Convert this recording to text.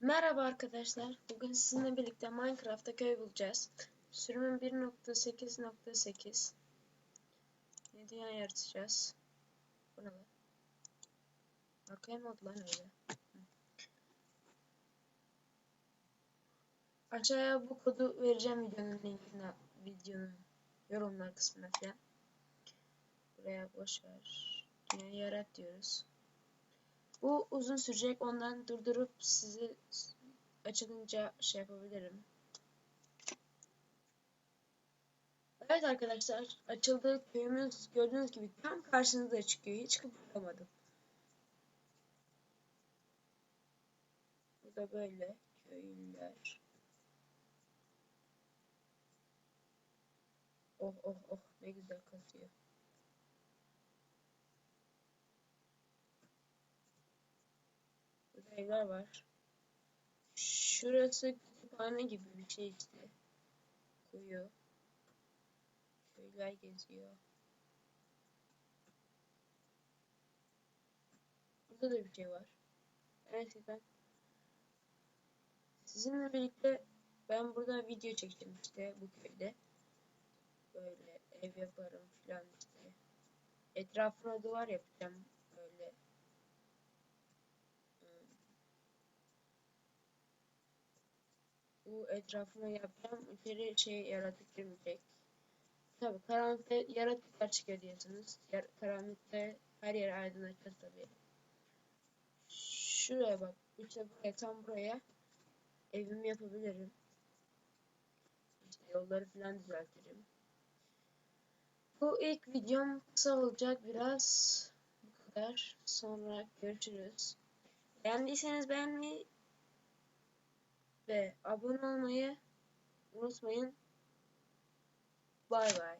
Merhaba arkadaşlar. Bugün sizinle birlikte Minecraft'ta köy bulacağız. Sürümün 1.8.8 Yeni dünya yaratacağız. Bu ne lan? Arkaya mı lan öyle? Aşağıya bu kodu vereceğim videonun linkine, videonun yorumlar kısmına falan. Buraya boş ver. Dünyayı yarat diyoruz. Bu uzun sürecek. Ondan durdurup sizi açılınca şey yapabilirim. Evet arkadaşlar açıldı. Köyümüz gördüğünüz gibi tam karşınızda çıkıyor. Hiç kıpırdamadım. Bu da böyle köylüler. Oh oh oh ne güzel kasıyor. Evler var. Şurası kütüphane gibi bir şey işte. Kuyu. Köyler geziyor. Burada da bir şey var. Evet ben sizinle birlikte ben burada video çekeceğim işte bu köyde. Böyle ev yaparım falan işte. Etrafına duvar yapacağım böyle. Hmm. Bu etrafına yapacağım. İçeri şey yaratık girmeyecek. Tabi karanlıkta yaratıklar çıkıyor diyorsunuz. Yar karanlıkta her yer aydınlatacağız tabi. Şuraya bak. İşte buraya tam buraya evimi yapabilirim. İşte yolları falan düzeltirim. Bu ilk videom kısa olacak biraz. Bu kadar. Sonra görüşürüz. Beğendiyseniz beğenmeyi ve abone olmayı unutmayın. Bay bay.